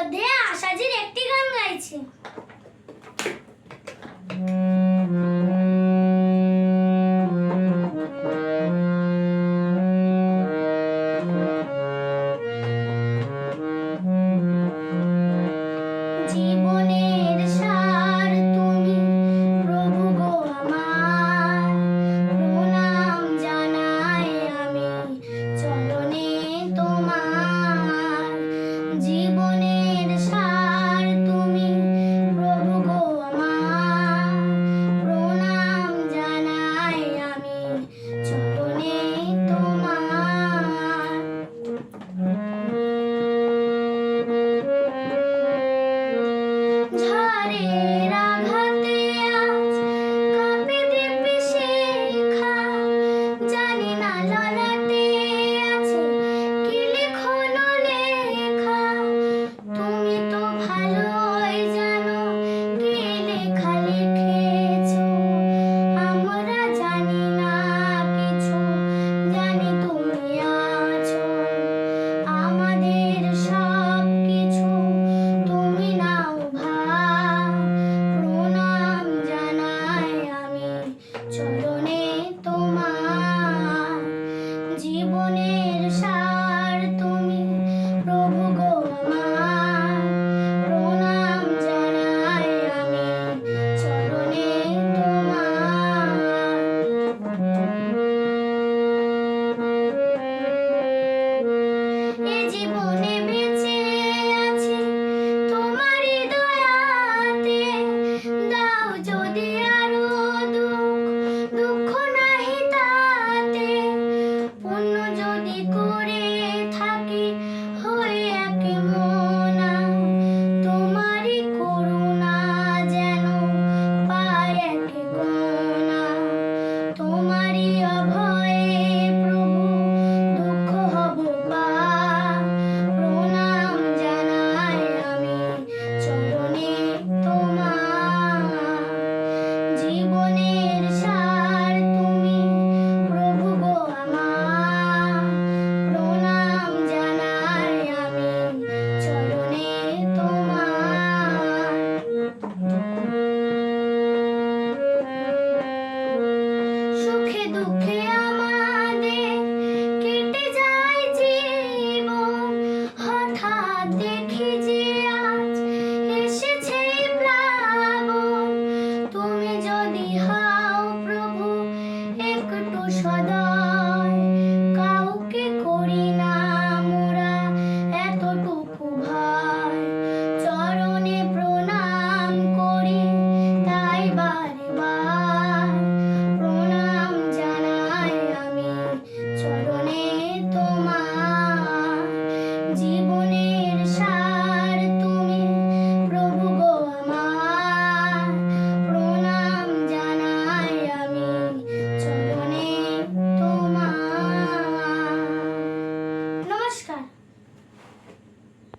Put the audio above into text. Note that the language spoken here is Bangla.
মধ্যে আশাজির একটি গান গাইছে। সুখে দুঃখে আমাদের কেটে যায় জীবন। হঠাৎ দেখি যে আজ এসেছে প্লাবন। তুমি যদি হা